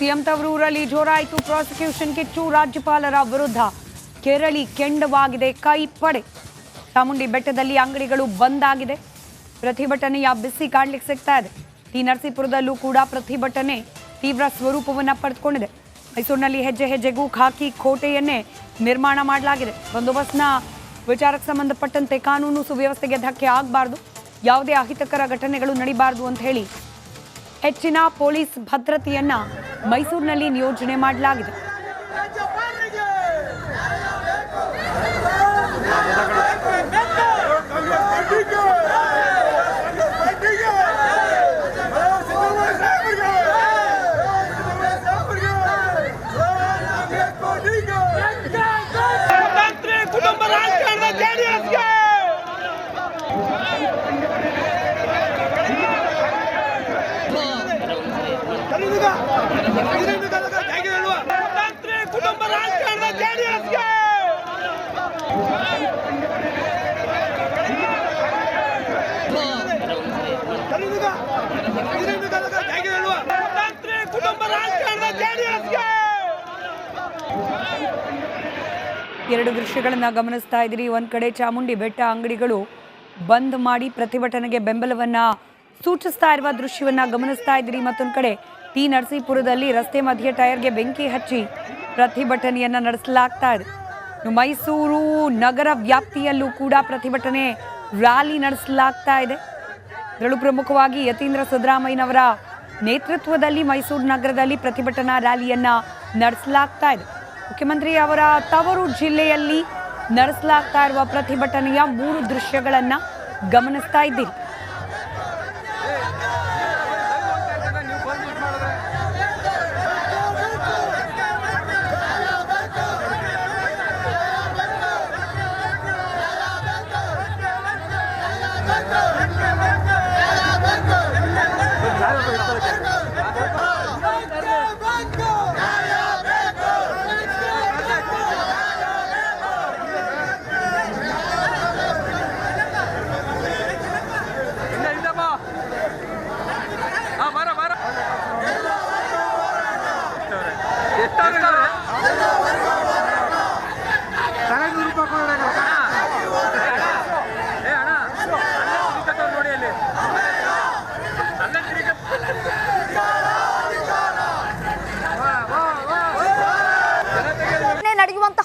CM ತವರೂರಲ್ಲಿ ಜೋರಾಯಿತು. Prosecution ಕಿಚ್ಚು ರಾಜ್ಯಪಾಲರ ವಿರುದ್ಧ ಕೆರಳಿ ಕೆಂಡವಾಗಿದೆ ಕೈ ಪಡೆ. ಚಾಮುಂಡಿ ಬೆಟ್ಟದಲ್ಲಿ ಅಂಗಡಿಗಳು ಬಂದ್ ಆಗಿದೆ. ಪ್ರತಿಭಟನೆಯ ಬಿಸಿ ಕಾಣ್ಲಿಕ್ಕೆ ಸಿಗ್ತಾ ಇದೆ. ಟಿ ನರಸೀಪುರದಲ್ಲೂ ಕೂಡ ಪ್ರತಿಭಟನೆ ತೀವ್ರ ಸ್ವರೂಪವನ್ನು ಪಡೆದುಕೊಂಡಿದೆ. ಮೈಸೂರಿನಲ್ಲಿ ಹೆಜ್ಜೆ ಹೆಜ್ಜೆಗೂ ಖಾಕಿ ಕೋಟೆಯನ್ನೇ ನಿರ್ಮಾಣ ಮಾಡಲಾಗಿದೆ. ಬಂದೋಬಸ್ತ್ನ ವಿಚಾರಕ್ಕೆ ಸಂಬಂಧಪಟ್ಟಂತೆ ಕಾನೂನು ಸುವ್ಯವಸ್ಥೆಗೆ ಧಕ್ಕೆ ಆಗಬಾರ್ದು. ಯಾವುದೇ ಅಹಿತಕರ ಘಟನೆಗಳು ನಡೀಬಾರ್ದು ಅಂತ ಹೇಳಿ ಹೆಚ್ಚಿನ ಪೊಲೀಸ್ ಭದ್ರತೆಯನ್ನ ಮೈಸೂರಿನಲ್ಲಿ ನಿಯೋಜನೆ ಮಾಡಲಾಗಿದೆ. ಎರಡು ದೃಶ್ಯಗಳನ್ನು ಗಮನಿಸ್ತಾ ಇದ್ದೀರಿ. ಒಂದು ಕಡೆ ಚಾಮುಂಡಿ ಬೆಟ್ಟ ಅಂಗಡಿಗಳು ಬಂದ್ ಮಾಡಿ ಪ್ರತಿಭಟನೆಗೆ ಬೆಂಬಲವನ್ನ ಸೂಚಿಸ್ತಾ ಇರುವ ದೃಶ್ಯವನ್ನ ಗಮನಿಸ್ತಾ ಇದ್ದೀರಿ. ಮತ್ತೊಂದು ಕಡೆ, ಟಿ ನರಸೀಪುರದಲ್ಲಿ ರಸ್ತೆ ಮಧ್ಯೆ ಟೈರ್ಗೆ ಬೆಂಕಿ ಹಚ್ಚಿ ಪ್ರತಿಭಟನೆಯನ್ನು ನಡೆಸಲಾಗ್ತಾ ಇದೆ. ಮೈಸೂರು ನಗರ ವ್ಯಾಪ್ತಿಯಲ್ಲೂ ಕೂಡ ಪ್ರತಿಭಟನೆ ರ್ಯಾಲಿ ನಡೆಸಲಾಗ್ತಾ ಇದೆ. ಇದರಲ್ಲೂ ಪ್ರಮುಖವಾಗಿ ಯತೀಂದ್ರ ಸಿದ್ದರಾಮಯ್ಯನವರ ನೇತೃತ್ವದಲ್ಲಿ ಮೈಸೂರು ನಗರದಲ್ಲಿ ಪ್ರತಿಭಟನಾ ರ್ಯಾಲಿಯನ್ನ ನಡೆಸಲಾಗ್ತಾ ಇದೆ. ಮುಖ್ಯಮಂತ್ರಿ ಅವರ ತವರು ಜಿಲ್ಲೆಯಲ್ಲಿ ನಡೆಸಲಾಗ್ತಾ ಇರುವ ಪ್ರತಿಭಟನೆಯ ಮೂರು ದೃಶ್ಯಗಳನ್ನ ಗಮನಿಸ್ತಾ ಇದ್ದೀರಿ.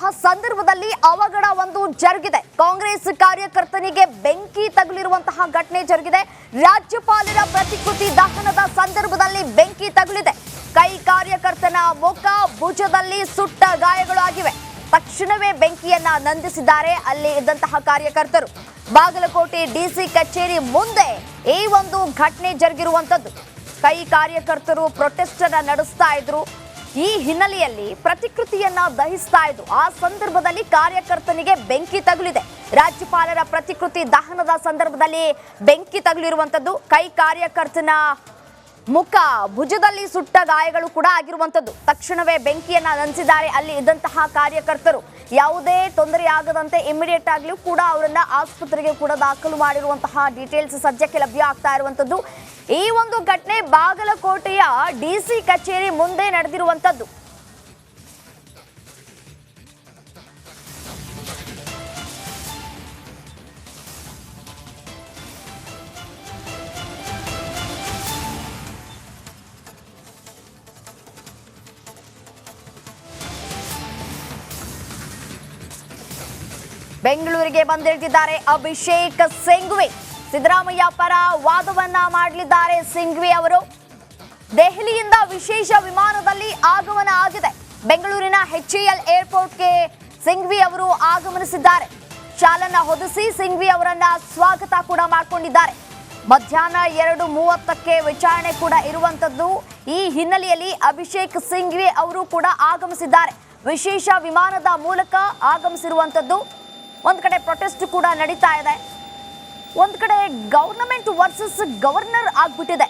ನಡೆಯುವಂತಹ ಸಂದರ್ಭದಲ್ಲಿ ಅವಘಡ ಒಂದು ಜರುಗಿದೆ. ಕಾಂಗ್ರೆಸ್ ಕಾರ್ಯಕರ್ತನಿಗೆ ಬೆಂಕಿ ತಗುಲಿರುವಂತಹ ಘಟನೆ ಜರುಗಿದೆ. ರಾಜ್ಯಪಾಲರ ಪ್ರತಿಕೃತಿ ದಹನದ ಸಂದರ್ಭದಲ್ಲಿ ಬೆಂಕಿ ತಗುಲಿದೆ. ಕೈ ಕಾರ್ಯಕರ್ತನ ಮುಖ ಭುಜದಲ್ಲಿ ಸುಟ್ಟ ಗಾಯಗಳು ಆಗಿವೆ. ತಕ್ಷಣವೇ ಬೆಂಕಿಯನ್ನ ನಂದಿಸಿದ್ದಾರೆ ಅಲ್ಲಿ ಇದ್ದಂತಹ ಕಾರ್ಯಕರ್ತರು. ಬಾಗಲಕೋಟೆ ಡಿಸಿ ಕಚೇರಿ ಮುಂದೆ ಈ ಒಂದು ಘಟನೆ ಜರುಗಿರುವಂತದ್ದು. ಕೈ ಕಾರ್ಯಕರ್ತರು ಪ್ರೊಟೆಸ್ಟ್ ನಡೆಸ್ತಾ ಇದ್ರು. ಈ ಹಿನ್ನೆಲೆಯಲ್ಲಿ ಪ್ರತಿಕೃತಿಯನ್ನ ದಹಿಸ್ತಾ ಇದ್ದು, ಆ ಸಂದರ್ಭದಲ್ಲಿ ಕಾರ್ಯಕರ್ತನಿಗೆ ಬೆಂಕಿ ತಗುಲಿದೆ. ರಾಜ್ಯಪಾಲರ ಪ್ರತಿಕೃತಿ ದಹನದ ಸಂದರ್ಭದಲ್ಲಿ ಬೆಂಕಿ ತಗುಲಿರುವಂತದ್ದು ಕೈ ಕಾರ್ಯಕರ್ತನ ಮುಖ ಭುಜದಲ್ಲಿ ಸುಟ್ಟ ಗಾಯಗಳು ಕೂಡ ಆಗಿರುವಂತದ್ದು ತಕ್ಷಣವೇ ಬೆಂಕಿಯನ್ನ ನಂದಿಸಿದ್ದಾರೆ. ಅಲ್ಲಿ ಇದ್ದಂತಹ ಕಾರ್ಯಕರ್ತರು ಯಾವುದೇ ತೊಂದರೆ ಆಗದಂತೆ ಇಮಿಡಿಯೇಟ್ ಆಗಲೂ ಕೂಡ ಅವರನ್ನ ಆಸ್ಪತ್ರೆಗೆ ಕೂಡ ದಾಖಲು ಮಾಡಿರುವಂತಹ ಡೀಟೇಲ್ಸ್ ಸದ್ಯಕ್ಕೆ ಲಭ್ಯ ಆಗ್ತಾ ಇರುವಂತದ್ದು ಈ ಒಂದು ಘಟನೆ ಬಾಗಲಕೋಟೆಯ ಡಿಸಿ ಕಚೇರಿ ಮುಂದೆ ನಡೆದಿರುವಂತದ್ದು ಬೆಂಗಳೂರಿಗೆ ಬಂದಿಳಿದಿದ್ದಾರೆ ಅಭಿಷೇಕ್ ಸಿಂಘ್ವಿ. ಸಿದ್ದರಾಮಯ್ಯ ಪರ ವಾದವನ್ನ ಮಾಡಲಿದ್ದಾರೆ ಸಿಂಘ್ವಿ ಅವರು. ದೆಹಲಿಯಿಂದ ವಿಶೇಷ ವಿಮಾನದಲ್ಲಿ ಆಗಮನ ಆಗಿದೆ. ಬೆಂಗಳೂರಿನ ಎಚ್ಎಎಲ್ ಏರ್ಪೋರ್ಟ್ಗೆ ಸಿಂಘ್ವಿ ಅವರು ಆಗಮನಿಸಿದ್ದಾರೆ. ಚಾಲನ ಹೊದಿಸಿ ಸಿಂಘ್ವಿ ಅವರನ್ನ ಸ್ವಾಗತ ಕೂಡ ಮಾಡಿಕೊಂಡಿದ್ದಾರೆ. ಮಧ್ಯಾಹ್ನ ಎರಡು ಮೂವತ್ತಕ್ಕೆ ವಿಚಾರಣೆ ಕೂಡ ಇರುವಂತದ್ದು. ಈ ಹಿನ್ನೆಲೆಯಲ್ಲಿ ಅಭಿಷೇಕ್ ಸಿಂಘ್ವಿ ಅವರು ಕೂಡ ಆಗಮಿಸಿದ್ದಾರೆ. ವಿಶೇಷ ವಿಮಾನದ ಮೂಲಕ ಆಗಮಿಸಿರುವಂತದ್ದು. ಒಂದ್ ಕಡೆ ಪ್ರೊಟೆಸ್ಟ್ ಕೂಡ ನಡೀತಾ ಇದೆ. ಒಂದು ಕಡೆ ಗವರ್ನಮೆಂಟ್ ವರ್ಸಸ್ ಗವರ್ನರ್ ಆಗ್ಬಿಟ್ಟಿದೆ.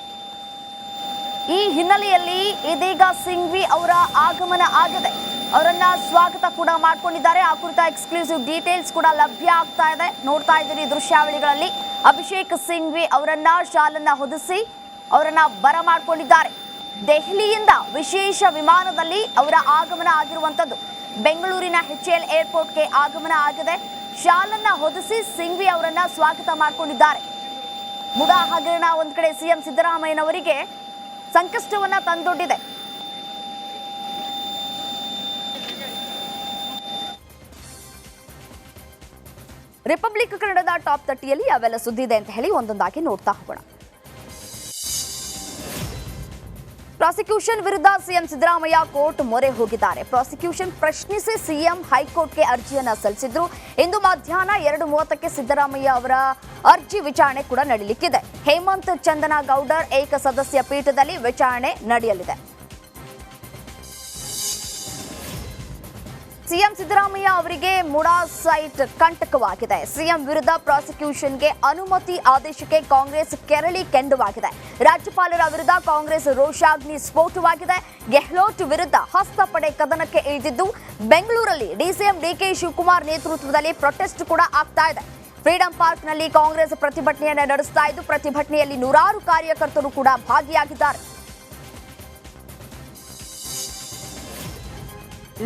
ಈ ಹಿನ್ನೆಲೆಯಲ್ಲಿ ಇದೀಗ ಸಿಂಘ್ವಿ ಅವರ ಆಗಮನ ಆಗಿದೆ. ಅವರನ್ನ ಸ್ವಾಗತ ಕೂಡ ಮಾಡ್ಕೊಂಡಿದ್ದಾರೆ. ಆ ಕುರಿತ ಎಕ್ಸ್ಕ್ಲೂಸಿವ್ ಡೀಟೇಲ್ಸ್ ಕೂಡ ಲಭ್ಯ ಆಗ್ತಾ ಇದೆ. ನೋಡ್ತಾ ಇದ್ದೀರಿ ದೃಶ್ಯಾವಳಿಗಳಲ್ಲಿ. ಅಭಿಷೇಕ್ ಸಿಂಘ್ವಿ ಅವರನ್ನ ಶಾಲನ್ನ ಹೊದಿಸಿ ಅವರನ್ನ ಬರ ಮಾಡ್ಕೊಂಡಿದ್ದಾರೆ. ದೆಹಲಿಯಿಂದ ವಿಶೇಷ ವಿಮಾನದಲ್ಲಿ ಅವರ ಆಗಮನ ಆಗಿರುವಂಥದ್ದು. ಬೆಂಗಳೂರಿನ ಎಚ್ ಎಲ್ ಏರ್ಪೋರ್ಟ್ಗೆ ಆಗಮನ ಆಗಿದೆ. ಶಾಲನ್ನ ಹೊದಿಸಿ ಸಿಂಘ್ವಿ ಅವರನ್ನ ಸ್ವಾಗತ ಮಾಡಿಕೊಂಡಿದ್ದಾರೆ. ಮುಡಾ ಹಗರಣ ಒಂದ್ ಕಡೆ ಸಿಎಂ ಸಿದ್ದರಾಮಯ್ಯನವರಿಗೆ ಸಂಕಷ್ಟವನ್ನ ತಂದೊಡ್ಡಿದೆ. ರಿಪಬ್ಲಿಕ್ ಕನ್ನಡದ ಟಾಪ್ ತಟ್ಟಿಯಲ್ಲಿ ಅವೆಲ್ಲ ಸುದ್ದಿ ಇದೆ ಅಂತ ಹೇಳಿ ಒಂದೊಂದಾಗಿ ನೋಡ್ತಾ ಹೋಗೋಣ. ಪ್ರಾಸಿಕ್ಯೂಷನ್ ವಿರುದ್ಧ ಸಿಎಂ ಸಿದ್ದರಾಮಯ್ಯ ಕೋರ್ಟ್ ಮೊರೆ ಹೋಗಿದ್ದಾರೆ. ಪ್ರಾಸಿಕ್ಯೂಷನ್ ಪ್ರಶ್ನಿಸಿ ಸಿಎಂ ಹೈಕೋರ್ಟ್ಗೆ ಅರ್ಜಿಯನ್ನು ಸಲ್ಲಿಸಿದ್ರು. ಇಂದು ಮಧ್ಯಾಹ್ನ ಎರಡು ಮೂವತ್ತಕ್ಕೆ ಸಿದ್ದರಾಮಯ್ಯ ಅವರ ಅರ್ಜಿ ವಿಚಾರಣೆ ಕೂಡ ನಡೆಯಲಿಕ್ಕಿದೆ ಹೇಮಂತ್ ಚಂದನ ಗೌಡರ್ ಏಕ ಸದಸ್ಯ ಪೀಠದಲ್ಲಿ ವಿಚಾರಣೆ ನಡೆಯಲಿದೆ. ಸಿಎಂ ಸಿದ್ದರಾಮಯ್ಯ ಅವರಿಗೆ ಮುಡಾ ಸೈಟ್ ಕಂಟಕವಾಗಿದೆ. ಸಿಎಂ ವಿರುದ್ಧ ಪ್ರಾಸಿಕ್ಯೂಷನ್ಗೆ ಅನುಮತಿ ಆದೇಶಕ್ಕೆ ಕಾಂಗ್ರೆಸ್ ಕೆರಳಿ ಕೆಂಡುವಾಗಿದೆ. ರಾಜ್ಯಪಾಲರ ವಿರುದ್ಧ ಕಾಂಗ್ರೆಸ್ ರೋಷಾಗ್ನಿ ಸ್ಫೋಟವಾಗಿದೆ. ಗೆಹ್ಲೋಟ್ ವಿರುದ್ಧ ಹಸ್ತಪಡೆ ಕದನಕ್ಕೆ ಇಳಿದಿದ್ದು, ಬೆಂಗಳೂರಲ್ಲಿ ಡಿಸಿಎಂ ಡಿಕೆ ಶಿವಕುಮಾರ್ ನೇತೃತ್ವದಲ್ಲಿ ಪ್ರೊಟೆಸ್ಟ್ ಕೂಡ ಆಗ್ತಾ ಇದೆ. ಫ್ರೀಡಂ ಪಾರ್ಕ್ನಲ್ಲಿ ಕಾಂಗ್ರೆಸ್ ಪ್ರತಿಭಟನೆಯನ್ನು ನಡೆಸ್ತಾ ಇದ್ದು, ಪ್ರತಿಭಟನೆಯಲ್ಲಿ ನೂರಾರು ಕಾರ್ಯಕರ್ತರು ಕೂಡ ಭಾಗಿಯಾಗಿದ್ದಾರೆ.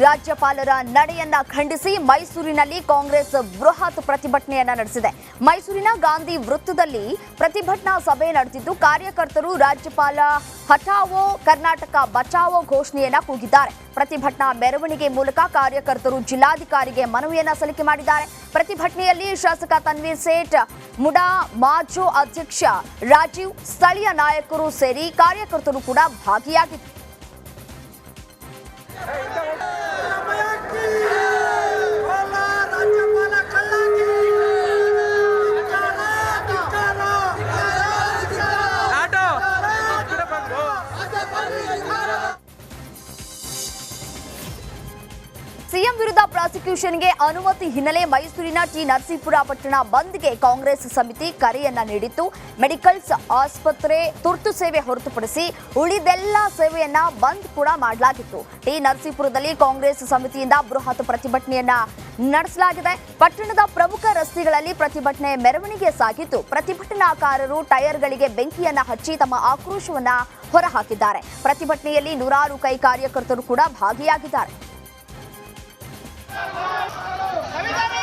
ರಾಜ್ಯಪಾಲರ ನಡೆಯನ್ನ ಖಂಡಿಸಿ ಮೈಸೂರಿನಲ್ಲಿ ಕಾಂಗ್ರೆಸ್ ಬೃಹತ್ ಪ್ರತಿಭಟನೆಯನ್ನ ನಡೆಸಿದೆ. ಮೈಸೂರಿನ ಗಾಂಧಿ ವೃತ್ತದಲ್ಲಿ ಪ್ರತಿಭಟನಾ ಸಭೆ ನಡೆದಿದ್ದು, ಕಾರ್ಯಕರ್ತರು ರಾಜ್ಯಪಾಲ ಹಠಾವೋ, ಕರ್ನಾಟಕ ಬಚಾವೋ ಘೋಷಣೆಯನ್ನ ಕೂಗಿದ್ದಾರೆ. ಪ್ರತಿಭಟನಾ ಮೆರವಣಿಗೆ ಮೂಲಕ ಕಾರ್ಯಕರ್ತರು ಜಿಲ್ಲಾಧಿಕಾರಿಗೆ ಮನವಿಯನ್ನ ಸಲ್ಲಿಕೆ ಮಾಡಿದ್ದಾರೆ. ಪ್ರತಿಭಟನೆಯಲ್ಲಿ ಶಾಸಕ ತನ್ವೀರ್ ಸೇಠ್, ಮುಡಾ ಮಾಜು ಅಧ್ಯಕ್ಷ ರಾಜೀವ್, ಸ್ಥಳೀಯ ನಾಯಕರು ಸೇರಿ ಕಾರ್ಯಕರ್ತರು ಕೂಡ ಭಾಗಿಯಾಗಿದ್ದರು. ಪ್ರಾಸಿಕ್ಯೂಷನ್ಗೆ ಅನುಮತಿ ಹಿನ್ನೆಲೆ ಮೈಸೂರಿನ ಟಿ. ನರಸೀಪುರ ಪಟ್ಟಣ ಬಂದ್ಗೆ ಕಾಂಗ್ರೆಸ್ ಸಮಿತಿ ಕರೆಯನ್ನ ನೀಡಿತ್ತು. ಮೆಡಿಕಲ್ಸ್ ಆಸ್ಪತ್ರೆ ತುರ್ತು ಸೇವೆ ಹೊರತುಪಡಿಸಿ ಉಳಿದೆಲ್ಲ ಸೇವೆಯನ್ನ ಬಂದ್ ಕೂಡ ಮಾಡಲಾಗಿತ್ತು. ಟಿ. ನರಸೀಪುರದಲ್ಲಿ ಕಾಂಗ್ರೆಸ್ ಸಮಿತಿಯಿಂದ ಬೃಹತ್ ಪ್ರತಿಭಟನೆಯನ್ನ ನಡೆಸಲಾಗಿದೆ. ಪಟ್ಟಣದ ಪ್ರಮುಖ ರಸ್ತೆಗಳಲ್ಲಿ ಪ್ರತಿಭಟನೆ ಮೆರವಣಿಗೆ ಸಾಗಿದ್ದು, ಪ್ರತಿಭಟನಾಕಾರರು ಟೈರ್ಗಳಿಗೆ ಬೆಂಕಿಯನ್ನ ಹಚ್ಚಿ ತಮ್ಮ ಆಕ್ರೋಶವನ್ನ ಹೊರಹಾಕಿದ್ದಾರೆ. ಪ್ರತಿಭಟನೆಯಲ್ಲಿ ನೂರಾರು ಕೈ ಕಾರ್ಯಕರ್ತರು ಕೂಡ ಭಾಗಿಯಾಗಿದ್ದಾರೆ. やめたね!